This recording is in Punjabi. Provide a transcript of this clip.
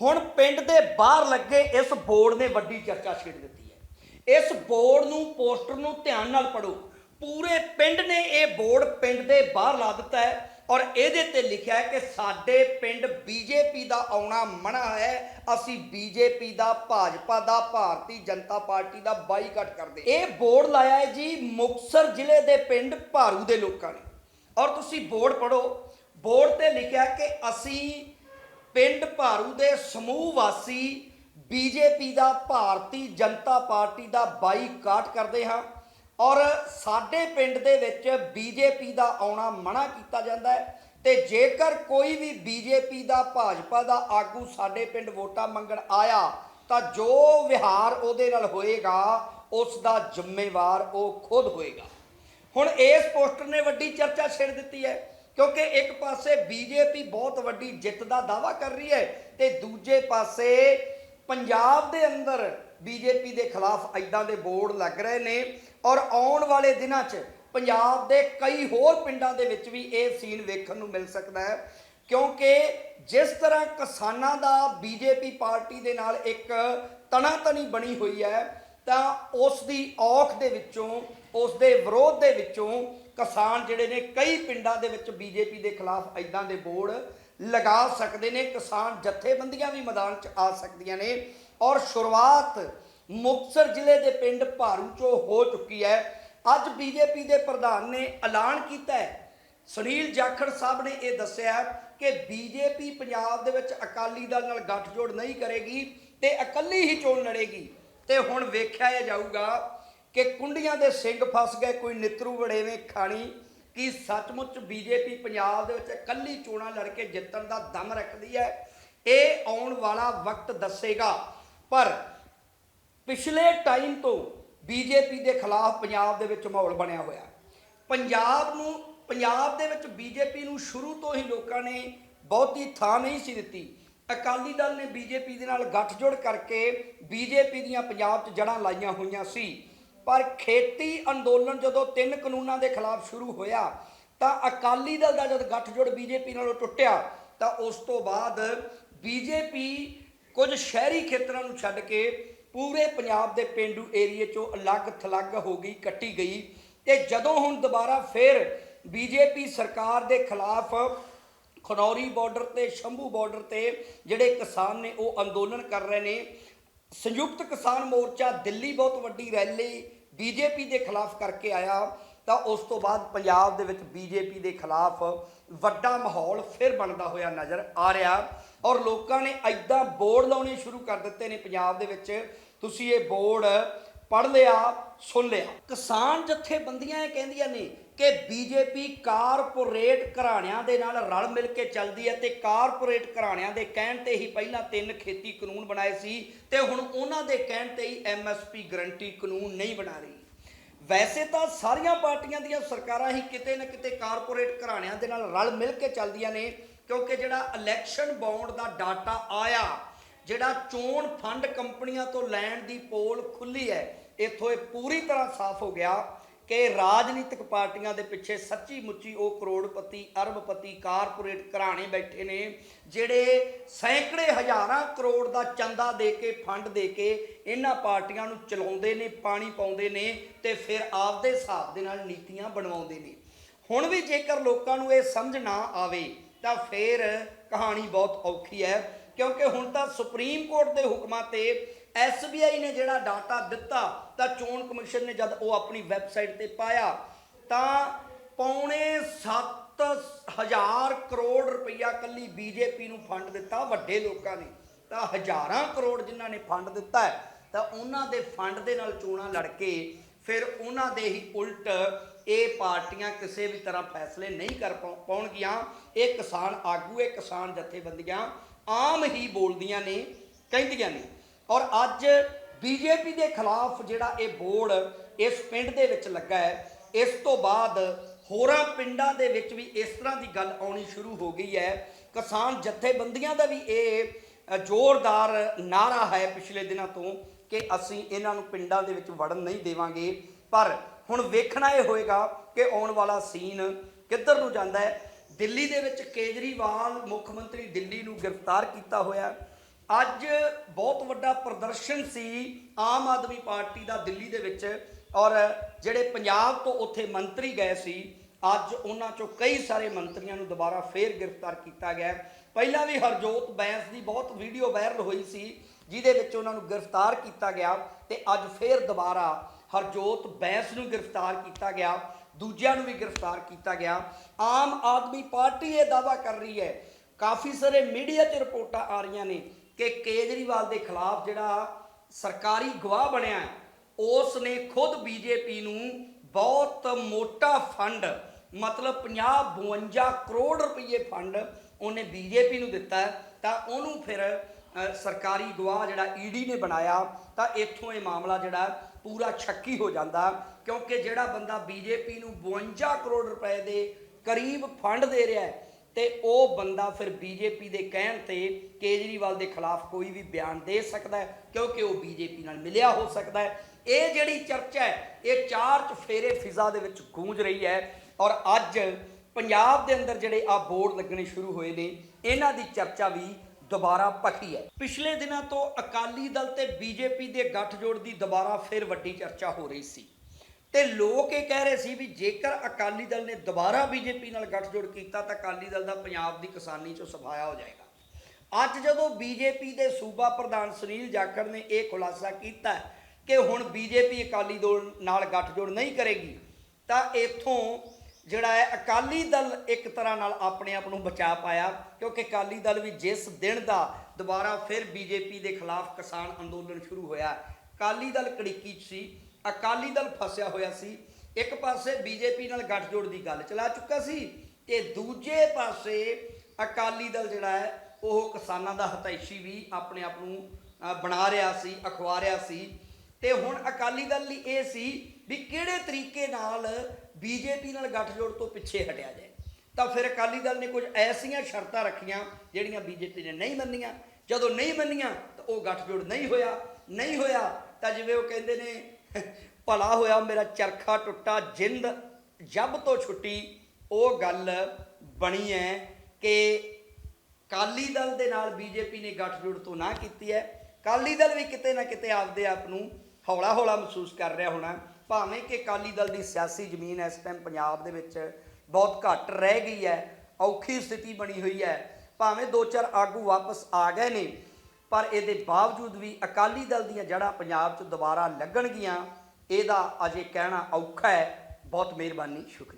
ਹੁਣ ਪਿੰਡ ਦੇ ਬਾਹਰ ਲੱਗੇ ਇਸ ਬੋਰਡ ਨੇ ਵੱਡੀ ਚਰਚਾ ਛੇੜ ਦਿੱਤੀ ਹੈ। ਇਸ ਬੋਰਡ ਨੂੰ, ਪੋਸਟਰ ਨੂੰ ਧਿਆਨ ਨਾਲ ਪੜੋ ਪੂਰੇ ਪਿੰਡ ਨੇ ਇਹ ਬੋਰਡ ਪਿੰਡ ਦੇ ਬਾਹਰ ਲਾ ਦਿੱਤਾ ਹੈ ਔਰ ਇਹਦੇ ਤੇ ਲਿਖਿਆ ਹੈ ਕਿ ਸਾਡੇ ਪਿੰਡ ਬੀਜੇਪੀ ਦਾ ਆਉਣਾ ਮਨਾ ਹੈ। ਅਸੀਂ ਬੀਜੇਪੀ ਦਾ, ਭਾਜਪਾ ਦਾ, ਭਾਰਤੀ ਜਨਤਾ ਪਾਰਟੀ ਦਾ ਬਾਈਕਾਟ ਕਰਦੇ ਇਹ ਬੋਰਡ ਲਾਇਆ ਹੈ ਜੀ ਮੁਕਤਸਰ ਜ਼ਿਲ੍ਹੇ ਦੇ ਪਿੰਡ ਭਾਰੂ ਦੇ ਲੋਕਾਂ ਨੇ। ਔਰ ਤੁਸੀਂ ਬੋਰਡ ਪੜੋ ਬੋਰਡ ਤੇ ਲਿਖਿਆ ਕਿ ਅਸੀਂ ਪਿੰਡ ਭਾਰੂ ਦੇ ਸਮੂਹ ਵਾਸੀ ਬੀਜੇਪੀ ਦਾ ਭਾਰਤੀ ਜਨਤਾ ਪਾਰਟੀ ਦਾ ਬਾਈਕਾਟ ਕਰਦੇ ਹਾਂ ਔਰ ਸਾਡੇ ਪਿੰਡ ਦੇ ਵਿੱਚ ਬੀਜੇਪੀ ਦਾ ਆਉਣਾ ਮਨਾ ਕੀਤਾ ਜਾਂਦਾ ਹੈ ਤੇ ਜੇਕਰ ਕੋਈ ਵੀ ਬੀਜੇਪੀ ਦਾ, ਭਾਜਪਾ ਦਾ ਆਗੂ ਸਾਡੇ ਪਿੰਡ ਵੋਟਾਂ ਮੰਗਣ ਆਇਆ, ਤਾਂ ਜੋ ਵਿਹਾਰ ਉਹਦੇ ਨਾਲ ਹੋਏਗਾ, ਉਸ ਦਾ ਜ਼ਿੰਮੇਵਾਰ ਉਹ ਖੁਦ ਹੋਏਗਾ। ਹੁਣ ਇਸ ਪੋਸਟਰ ਨੇ ਵੱਡੀ ਚਰਚਾ ਛੇੜ ਦਿੱਤੀ ਹੈ। ਕਿਉਂਕਿ ਇੱਕ ਪਾਸੇ ਬੀਜੇਪੀ ਬਹੁਤ ਵੱਡੀ ਜਿੱਤ ਦਾ ਦਾਵਾ ਕਰ ਰਹੀ ਹੈ ਤੇ ਦੂਜੇ ਪਾਸੇ ਪੰਜਾਬ ਦੇ ਅੰਦਰ ਬੀਜੇਪੀ ਦੇ ਖਿਲਾਫ ਐਦਾਂ ਦੇ ਬੋਰਡ ਲੱਗ ਰਹੇ ਨੇ ਔਰ ਆਉਣ ਵਾਲੇ ਦਿਨਾਂ 'ਚ ਪੰਜਾਬ ਦੇ ਕਈ ਹੋਰ ਪਿੰਡਾਂ ਦੇ ਵਿੱਚ ਵੀ ਇਹ ਸੀਨ ਵੇਖਣ ਨੂੰ ਮਿਲ ਸਕਦਾ ਹੈ। ਕਿਉਂਕਿ ਜਿਸ ਤਰ੍ਹਾਂ ਕਿਸਾਨਾਂ ਦਾ ਬੀਜੇਪੀ ਪਾਰਟੀ ਦੇ ਨਾਲ ਇੱਕ ਤਣਾਤਣੀ ਬਣੀ ਹੋਈ ਹੈ, ਤਾਂ ਉਸ ਦੀ ਔਖ ਦੇ ਵਿੱਚੋਂ, ਉਸ ਦੇ ਵਿਰੋਧ ਦੇ ਵਿੱਚੋਂ ਕਿਸਾਨ ਜਿਹੜੇ ਨੇ ਕਈ ਪਿੰਡਾਂ ਦੇ ਵਿੱਚ ਬੀਜੇਪੀ ਦੇ ਖਿਲਾਫ ਐਦਾਂ ਦੇ ਬੋਰਡ ਲਗਾ ਸਕਦੇ ਨੇ, ਕਿਸਾਨ ਜਥੇਬੰਦੀਆਂ ਵੀ ਮੈਦਾਨ 'ਚ ਆ ਸਕਦੀਆਂ ਨੇ। ਔਰ ਸ਼ੁਰੂਆਤ ਮੁਕਤਸਰ ਜ਼ਿਲ੍ਹੇ ਦੇ ਪਿੰਡ ਭਾਰੂ 'ਚੋਂ ਹੋ ਚੁੱਕੀ ਹੈ। ਅੱਜ ਬੀਜੇਪੀ ਦੇ ਪ੍ਰਧਾਨ ਨੇ ਐਲਾਨ ਕੀਤਾ ਹੈ। ਸੁਨੀਲ ਜਾਖੜ ਸਾਹਿਬ ਨੇ ਇਹ ਦੱਸਿਆ ਕਿ ਬੀਜੇਪੀ ਪੰਜਾਬ ਦੇ ਵਿੱਚ ਅਕਾਲੀ ਦਲ ਨਾਲ ਗੱਠਜੋੜ ਨਹੀਂ ਕਰੇਗੀ ਤੇ ਇਕੱਲੀ ਹੀ ਚੋਣ ਲੜੇਗੀ। ਤੇ ਹੁਣ ਵੇਖਿਆ ਇਹ ਜਾਊਗਾ ਕਿ ਕੁੰਡੀਆਂ ਦੇ ਸਿੰਘ ਫਸ ਗਏ, ਕੋਈ ਨਿਤਰੂ ਵੜੇਵੇਂ ਖਾਣੀ, ਕਿ ਸੱਚਮੁੱਚ ਬੀਜੇਪੀ ਪੰਜਾਬ ਦੇ ਵਿੱਚ ਇਕੱਲੀ ਚੋਣਾਂ ਲੜ ਕੇ ਜਿੱਤਣ ਦਾ ਦਮ ਰੱਖਦੀ ਹੈ, ਇਹ ਆਉਣ ਵਾਲਾ ਵਕਤ ਦੱਸੇਗਾ। ਪਰ ਪਿਛਲੇ ਟਾਈਮ ਤੋਂ ਬੀਜੇਪੀ ਦੇ ਖਿਲਾਫ ਪੰਜਾਬ ਦੇ ਵਿੱਚ ਮਾਹੌਲ ਬਣਿਆ ਹੋਇਆ। ਪੰਜਾਬ ਨੂੰ, ਪੰਜਾਬ ਦੇ ਵਿੱਚ ਬੀਜੇਪੀ ਨੂੰ ਸ਼ੁਰੂ ਤੋਂ ਹੀ ਲੋਕਾਂ ਨੇ ਬਹੁਤੀ ਥਾਂ ਨਹੀਂ ਸੀ ਦਿੱਤੀ। ਅਕਾਲੀ ਦਲ ਨੇ ਬੀਜੇਪੀ ਦੇ ਨਾਲ ਗੱਠਜੋੜ ਕਰਕੇ ਬੀਜੇਪੀ ਦੀਆਂ ਪੰਜਾਬ 'ਚ ਜੜ੍ਹਾਂ ਲਾਈਆਂ ਹੋਈਆਂ ਸੀ। ਪਰ ਖੇਤੀ ਅੰਦੋਲਨ ਜਦੋਂ ਤਿੰਨ ਕਾਨੂੰਨਾਂ ਦੇ ਖਿਲਾਫ ਸ਼ੁਰੂ ਹੋਇਆ, ਤਾਂ ਅਕਾਲੀ ਦਲ ਦਾ ਜਦ ਗੱਠਜੋੜ ਬੀਜੇਪੀ ਨਾਲੋਂ ਟੁੱਟਿਆ, ਤਾਂ ਉਸ ਤੋਂ ਬਾਅਦ ਬੀਜੇਪੀ ਕੁਝ ਸ਼ਹਿਰੀ ਖੇਤਰਾਂ ਨੂੰ ਛੱਡ ਕੇ ਪੂਰੇ ਪੰਜਾਬ ਦੇ ਪਿੰਡੂ ਏਰੀਏ ਚੋਂ ਅਲੱਗ ਥਲੱਗ ਹੋ ਗਈ, ਕੱਟੀ ਗਈ ਤੇ ਜਦੋਂ ਹੁਣ ਦੁਬਾਰਾ ਫੇਰ ਬੀਜੇਪੀ ਸਰਕਾਰ ਦੇ ਖਿਲਾਫ ਖਨੌਰੀ ਬਾਰਡਰ ਤੇ, ਸ਼ੰਭੂ ਬਾਰਡਰ ਤੇ ਜਿਹੜੇ ਕਿਸਾਨ ਨੇ ਉਹ ਅੰਦੋਲਨ ਕਰ ਰਹੇ ਨੇ, ਸੰਯੁਕਤ ਕਿਸਾਨ ਮੋਰਚਾ ਦਿੱਲੀ ਬਹੁਤ ਵੱਡੀ ਰੈਲੀ ਬੀਜੇਪੀ ਦੇ ਖਿਲਾਫ ਕਰਕੇ ਆਇਆ, ਤਾਂ ਉਸ ਤੋਂ ਬਾਅਦ ਪੰਜਾਬ ਦੇ ਵਿੱਚ ਬੀਜੇਪੀ ਦੇ ਖਿਲਾਫ ਵੱਡਾ ਮਾਹੌਲ ਫਿਰ ਬਣਦਾ ਹੋਇਆ ਨਜ਼ਰ ਆ ਰਿਹਾ ਔਰ ਲੋਕਾਂ ਨੇ ਐਦਾਂ ਬੋਰਡ ਲਾਉਣੇ ਸ਼ੁਰੂ ਕਰ ਦਿੱਤੇ ਨੇ ਪੰਜਾਬ ਦੇ ਵਿੱਚ। ਤੁਸੀਂ ਇਹ ਬੋਰਡ ਪੜ ਲਿਆ, ਸੁਣ ਲਿਆ। ਕਿਸਾਨ ਜਥੇਬੰਦੀਆਂ ਇਹ ਕਹਿੰਦੀਆਂ ਨੇ ਕਿ ਬੀਜੇਪੀ ਕਾਰਪੋਰੇਟ ਘਰਾਣਿਆਂ ਦੇ ਨਾਲ ਰਲ ਮਿਲ ਕੇ ਚੱਲਦੀ ਹੈ ਤੇ ਕਾਰਪੋਰੇਟ ਘਰਾਣਿਆਂ ਦੇ ਕਹਿਣ ਤੇ ਹੀ ਪਹਿਲਾਂ ਤਿੰਨ ਖੇਤੀ ਕਾਨੂੰਨ ਬਣਾਏ ਸੀ ਤੇ ਹੁਣ ਉਹਨਾਂ ਦੇ ਕਹਿਣ ਤੇ ਹੀ ਐਮਐਸਪੀ ਗਰੰਟੀ ਕਾਨੂੰਨ ਨਹੀਂ ਬਣਾ ਰਹੀ। ਵੈਸੇ ਤਾਂ ਸਾਰੀਆਂ ਪਾਰਟੀਆਂ ਦੀਆਂ ਸਰਕਾਰਾਂ ਹੀ ਕਿਤੇ ਨਾ ਕਿਤੇ ਕਾਰਪੋਰੇਟ ਘਰਾਣਿਆਂ ਦੇ ਨਾਲ ਰਲ ਮਿਲ ਕੇ ਚੱਲਦੀਆਂ ਨੇ, ਕਿਉਂਕਿ ਜਿਹੜਾ ਇਲੈਕਸ਼ਨ ਬੌਂਡ ਦਾ ਡਾਟਾ ਆਇਆ, ਜਿਹੜਾ ਚੋਣ ਫੰਡ ਕੰਪਨੀਆਂ ਤੋਂ ਲੈਣ ਦੀ ਪੋਲ ਖੁੱਲੀ ਹੈ, ਇੱਥੋਂ ਇਹ ਪੂਰੀ ਤਰ੍ਹਾਂ ਸਾਫ਼ ਹੋ ਗਿਆ। ਕਿ ਰਾਜਨੀਤਿਕ ਪਾਰਟੀਆਂ ਦੇ ਪਿੱਛੇ ਸੱਚੀ ਮੁੱਚੀ ਉਹ ਕਰੋੜਪਤੀ, ਅਰਬਪਤੀ, ਕਾਰਪੋਰੇਟ ਘਰਾਣੇ ਬੈਠੇ ਨੇ, ਜਿਹੜੇ ਸੈਂਕੜੇ ਹਜ਼ਾਰਾਂ ਕਰੋੜ ਦਾ ਚੰਦਾ ਦੇ ਕੇ, ਫੰਡ ਦੇ ਕੇ ਇਹਨਾਂ ਪਾਰਟੀਆਂ ਨੂੰ ਚਲਾਉਂਦੇ ਨੇ, ਪਾਣੀ ਪਾਉਂਦੇ ਨੇ ਤੇ ਫਿਰ ਆਪਦੇ ਹਿਸਾਬ ਦੇ ਨਾਲ ਨੀਤੀਆਂ ਬਣਵਾਉਂਦੇ ਨੇ। ਹੁਣ ਵੀ ਜੇਕਰ ਲੋਕਾਂ ਨੂੰ ਇਹ ਸਮਝ ਨਾ ਆਵੇ, ਤਾਂ ਫਿਰ ਕਹਾਣੀ ਬਹੁਤ ਔਖੀ ਹੈ, ਕਿਉਂਕਿ ਹੁਣ ਤਾਂ ਸੁਪਰੀਮ ਕੋਰਟ ਦੇ ਹੁਕਮਾਂ ਤੇ ਐਸਬੀਆਈ ਨੇ ਜਿਹੜਾ ਡਾਟਾ ਦਿੱਤਾ ਤਾਂ ਚੋਣ ਕਮਿਸ਼ਨ ਨੇ ਜਦ ਉਹ ਆਪਣੀ ਵੈਬਸਾਈਟ ਤੇ ਪਾਇਆ ਤਾਂ ਪੌਣੇ 7000 ਕਰੋੜ ਰੁਪਈਆ ਕੱਲੀ ਬੀਜੇਪੀ ਨੂੰ ਫੰਡ ਦਿੱਤਾ ਵੱਡੇ ਲੋਕਾਂ ਨੇ। ਤਾਂ ਹਜ਼ਾਰਾਂ ਕਰੋੜ ਜਿਨ੍ਹਾਂ ਨੇ ਫੰਡ ਦਿੱਤਾ ਹੈ, ਤਾਂ ਉਹਨਾਂ ਦੇ ਫੰਡ ਦੇ ਨਾਲ ਚੋਣਾਂ ਲੜ ਕੇ ਫਿਰ ਉਹਨਾਂ ਦੇ ਹੀ ਉਲਟ ਇਹ ਪਾਰਟੀਆਂ ਕਿਸੇ ਵੀ ਤਰ੍ਹਾਂ ਫੈਸਲੇ ਨਹੀਂ ਕਰ ਪਾਉਣਗੀਆਂ। ਇਹ ਕਿਸਾਨ ਆਗੂ, ਇਹ ਕਿਸਾਨ ਜਥੇਬੰਦੀਆਂ ਆਮ ਹੀ ਬੋਲਦੀਆਂ ਨੇ, ਕਹਿੰਦੀਆਂ ਨੇ। ਔਰ ਅੱਜ ਬੀਜੇਪੀ ਦੇ ਖਿਲਾਫ ਜਿਹੜਾ ਇਹ ਬੋਰਡ ਇਸ ਪਿੰਡ ਦੇ ਵਿੱਚ ਲੱਗਾ ਹੈ, ਇਸ ਤੋਂ ਬਾਅਦ ਹੋਰਾਂ ਪਿੰਡਾਂ ਦੇ ਵਿੱਚ ਵੀ ਇਸ ਤਰ੍ਹਾਂ ਦੀ ਗੱਲ ਆਉਣੀ ਸ਼ੁਰੂ ਹੋ ਗਈ ਹੈ। ਕਿਸਾਨ ਜਥੇਬੰਦੀਆਂ ਦਾ ਵੀ ਇਹ ਜ਼ੋਰਦਾਰ ਨਾਰਾ ਹੈ ਪਿਛਲੇ ਦਿਨਾਂ ਤੋਂ ਕਿ ਅਸੀਂ ਇਹਨਾਂ ਨੂੰ ਪਿੰਡਾਂ ਦੇ ਵਿੱਚ ਵੜਨ ਨਹੀਂ ਦੇਵਾਂਗੇ। ਪਰ ਹੁਣ ਵੇਖਣਾ ਇਹ ਹੋਏਗਾ ਕਿ ਆਉਣ ਵਾਲਾ ਸੀਨ ਕਿੱਧਰ ਨੂੰ ਜਾਂਦਾ ਹੈ। ਦਿੱਲੀ ਦੇ ਵਿੱਚ ਕੇਜਰੀਵਾਲ ਮੁੱਖ ਮੰਤਰੀ ਦਿੱਲੀ ਨੂੰ ਗ੍ਰਿਫਤਾਰ ਕੀਤਾ ਹੋਇਆ। ਅੱਜ ਬਹੁਤ ਵੱਡਾ ਪ੍ਰਦਰਸ਼ਨ ਸੀ ਆਮ ਆਦਮੀ ਪਾਰਟੀ ਦਾ ਦਿੱਲੀ ਦੇ ਵਿੱਚ ਔਰ ਜਿਹੜੇ ਪੰਜਾਬ ਤੋਂ ਉੱਥੇ ਮੰਤਰੀ ਗਏ ਸੀ, ਅੱਜ ਉਹਨਾਂ ਚੋਂ ਕਈ ਸਾਰੇ ਮੰਤਰੀਆਂ ਨੂੰ ਦੁਬਾਰਾ ਫੇਰ ਗ੍ਰਿਫਤਾਰ ਕੀਤਾ ਗਿਆ। ਪਹਿਲਾਂ ਵੀ ਹਰਜੋਤ ਬੈਂਸ ਦੀ ਬਹੁਤ ਵੀਡੀਓ ਵਾਇਰਲ ਹੋਈ ਸੀ, ਜਿਹਦੇ ਵਿੱਚ ਉਹਨਾਂ ਨੂੰ ਗ੍ਰਿਫਤਾਰ ਕੀਤਾ ਗਿਆ ਤੇ ਅੱਜ ਫੇਰ ਦੁਬਾਰਾ ਹਰਜੋਤ ਬੈਂਸ ਨੂੰ ਗ੍ਰਿਫਤਾਰ ਕੀਤਾ ਗਿਆ, ਦੂਜਿਆਂ ਨੂੰ ਵੀ ਗ੍ਰਿਫਤਾਰ ਕੀਤਾ ਗਿਆ। ਆਮ ਆਦਮੀ ਪਾਰਟੀ ਇਹ ਦਾਅਵਾ ਕਰ ਰਹੀ ਹੈ, ਕਾਫੀ ਸਾਰੇ ਮੀਡੀਆ 'ਚ ਰਿਪੋਰਟਾਂ ਆ ਰਹੀਆਂ ਨੇ ਕਿ ਕੇਜਰੀਵਾਲ ਦੇ ਖਿਲਾਫ ਜਿਹੜਾ ਸਰਕਾਰੀ ਗਵਾਹ ਬਣਿਆ ਉਸ ਨੇ ਖੁਦ ਬੀਜੇਪੀ ਨੂੰ ਬਹੁਤ ਮੋਟਾ ਫੰਡ, ਮਤਲਬ 50 52 ਕਰੋੜ ਰੁਪਏ ਫੰਡ ਉਹਨੇ ਬੀਜੇਪੀ ਨੂੰ ਦਿੱਤਾ ਤਾਂ ਉਹਨੂੰ ਫਿਰ ਸਰਕਾਰੀ ਗਵਾਹ ਜਿਹੜਾ ਈਡੀ ਨੇ ਬਣਾਇਆ, ਤਾਂ ਇੱਥੋਂ ਇਹ ਮਾਮਲਾ ਜਿਹੜਾ ਪੂਰਾ ਛੱਕੀ ਹੋ ਜਾਂਦਾ, ਕਿਉਂਕਿ ਜਿਹੜਾ ਬੰਦਾ ਬੀਜੇਪੀ ਨੂੰ 52 ਕਰੋੜ ਰੁਪਏ ਦੇ ਕਰੀਬ ਫੰਡ ਦੇ ਰਿਹਾ ਹੈ ਤੇ ਉਹ ਬੰਦਾ ਫਿਰ ਬੀਜੇਪੀ ਦੇ ਕਹਿਣ ਤੇ ਕੇਜਰੀਵਾਲ ਦੇ ਖਿਲਾਫ ਕੋਈ ਵੀ ਬਿਆਨ ਦੇ ਸਕਦਾ ਹੈ, ਕਿਉਂਕਿ ਉਹ ਬੀਜੇਪੀ ਨਾਲ ਮਿਲਿਆ ਹੋ ਸਕਦਾ ਹੈ। ਇਹ ਜਿਹੜੀ ਚਰਚਾ ਹੈ, ਇਹ ਚਾਰ ਚਫੇਰੇ ਫਿਜ਼ਾ ਦੇ ਵਿੱਚ ਗੂੰਜ ਰਹੀ ਹੈ ਔਰ ਅੱਜ ਪੰਜਾਬ ਦੇ ਅੰਦਰ ਜਿਹੜੇ ਆ ਬੋਰਡ ਲੱਗਣੇ ਸ਼ੁਰੂ ਹੋਏ ਨੇ, ਇਹਨਾਂ ਦੀ ਚਰਚਾ ਵੀ ਦੁਬਾਰਾ ਭਖੀ ਹੈ। ਪਿਛਲੇ ਦਿਨਾਂ ਤੋਂ ਅਕਾਲੀ ਦਲ ਤੇ ਬੀਜੇਪੀ ਦੇ ਗੱਠਜੋੜ ਦੀ ਦੁਬਾਰਾ ਫਿਰ ਵੱਡੀ ਚਰਚਾ ਹੋ ਰਹੀ ਸੀ। ਤੇ ਲੋਕ ਇਹ ਕਹਿ ਰਹੇ ਸੀ ਵੀ ਜੇਕਰ ਅਕਾਲੀ ਦਲ ਨੇ ਦੁਬਾਰਾ ਬੀਜੇਪੀ ਨਾਲ ਗੱਠਜੋੜ ਕੀਤਾ ਤਾਂ ਅਕਾਲੀ ਦਲ ਦਾ ਪੰਜਾਬ ਦੀ ਕਿਸਾਨੀ ਚੋਂ ਸਫਾਇਆ ਹੋ ਜਾਏਗਾ। ਅੱਜ ਜਦੋਂ ਬੀਜੇਪੀ ਦੇ ਸੂਬਾ ਪ੍ਰਧਾਨ ਸੁਨੀਲ ਜਾਖੜ ਨੇ ਇਹ ਖੁਲਾਸਾ ਕੀਤਾ ਕਿ ਹੁਣ ਬੀਜੇਪੀ ਅਕਾਲੀ ਦਲ ਨਾਲ ਗੱਠਜੋੜ ਨਹੀਂ ਕਰੇਗੀ, ਤਾਂ ਇਥੋਂ ਜਿਹੜਾ ਹੈ ਅਕਾਲੀ ਦਲ ਇੱਕ ਤਰ੍ਹਾਂ ਨਾਲ ਆਪਣੇ ਆਪ ਨੂੰ ਬਚਾ ਪਾਇਆ, ਕਿਉਂਕਿ ਅਕਾਲੀ ਦਲ ਵੀ ਜਿਸ ਦਿਨ ਦਾ ਦੁਬਾਰਾ ਫਿਰ ਬੀਜੇਪੀ ਦੇ ਖਿਲਾਫ ਕਿਸਾਨ ਅੰਦੋਲਨ ਸ਼ੁਰੂ ਹੋਇਆ, ਅਕਾਲੀ ਦਲ ਕੜਿੱਕੀ 'ਚ ਸੀ। ਅਕਾਲੀ ਦਲ ਫਸਿਆ ਹੋਇਆ ਸੀ। ਇੱਕ ਪਾਸੇ ਬੀਜੇਪੀ ਨਾਲ ਗੱਠਜੋੜ ਦੀ ਗੱਲ ਚਲਾ ਚੁੱਕਾ ਸੀ ਤੇ ਦੂਜੇ ਪਾਸੇ ਅਕਾਲੀ ਦਲ ਜਿਹੜਾ ਹੈ, ਉਹ ਕਿਸਾਨਾਂ ਦਾ ਹਤੈਸ਼ੀ ਵੀ ਆਪਣੇ ਆਪ ਨੂੰ ਬਣਾ ਰਿਹਾ ਸੀ, ਅਖਵਾ ਰਿਹਾ ਸੀ। ਤੇ ਹੁਣ ਅਕਾਲੀ ਦਲ ਲਈ ਇਹ ਸੀ ਵੀ ਕਿਹੜੇ ਤਰੀਕੇ ਨਾਲ ਬੀਜੇਪੀ ਨਾਲ ਗੱਠਜੋੜ ਤੋਂ ਪਿੱਛੇ ਹਟਿਆ ਜਾਏ। ਤਾਂ ਫਿਰ ਅਕਾਲੀ ਦਲ ਨੇ ਕੁਝ ਐਸੀਆਂ ਸ਼ਰਤਾਂ ਰੱਖੀਆਂ ਜਿਹੜੀਆਂ ਬੀਜੇਪੀ ਨੇ ਨਹੀਂ ਮੰਨੀਆਂ। ਜਦੋਂ ਨਹੀਂ ਮੰਨੀਆਂ ਤਾਂ ਉਹ ਗੱਠਜੋੜ ਨਹੀਂ ਹੋਇਆ। ਨਹੀਂ ਹੋਇਆ ਤਾਂ ਜਿਵੇਂ ਉਹ ਕਹਿੰਦੇ ਨੇ ਭਲਾ ਹੋਇਆ ਮੇਰਾ ਚਰਖਾ ਟੁੱਟਾ, ਜਿੰਦ ਜੱਬ ਤੋਂ ਛੁੱਟੀ, ਉਹ ਗੱਲ ਬਣੀ ਹੈ ਕਿ ਕਾਲੀ ਦਲ ਦੇ ਨਾਲ ਬੀਜੇਪੀ ਨੇ ਗੱਠਜੋੜ ਤੋਂ ਨਾ ਕੀਤੀ ਹੈ ਕਾਲੀ ਦਲ ਵੀ ਕਿਤੇ ਨਾ ਕਿਤੇ ਆਪਦੇ ਆਪ ਨੂੰ ਹੌਲਾ ਹੌਲਾ ਮਹਿਸੂਸ ਕਰ ਰਿਹਾ ਹੋਣਾ। ਭਾਵੇਂ ਕਿ ਕਾਲੀ ਦਲ ਦੀ ਸਿਆਸੀ ਜ਼ਮੀਨ ਇਸ ਟਾਈਮ ਪੰਜਾਬ ਦੇ ਵਿੱਚ ਬਹੁਤ ਘੱਟ ਰਹਿ ਗਈ ਹੈ ਔਖੀ ਸਥਿਤੀ ਬਣੀ ਹੋਈ ਹੈ ਭਾਵੇਂ ਦੋ ਚਾਰ ਆਗੂ ਵਾਪਸ ਆ ਗਏ ਨੇ ਪਰ ਇਹਦੇ ਬਾਵਜੂਦ ਵੀ ਅਕਾਲੀ ਦਲ ਦੀਆਂ ਜੜ੍ਹਾਂ ਪੰਜਾਬ 'ਚ ਦੁਬਾਰਾ ਲੱਗਣਗੀਆਂ, ਇਹਦਾ ਅਜੇ ਕਹਿਣਾ ਔਖਾ ਹੈ। ਬਹੁਤ ਮਿਹਰਬਾਨੀ, ਸ਼ੁਕਰੀਆ।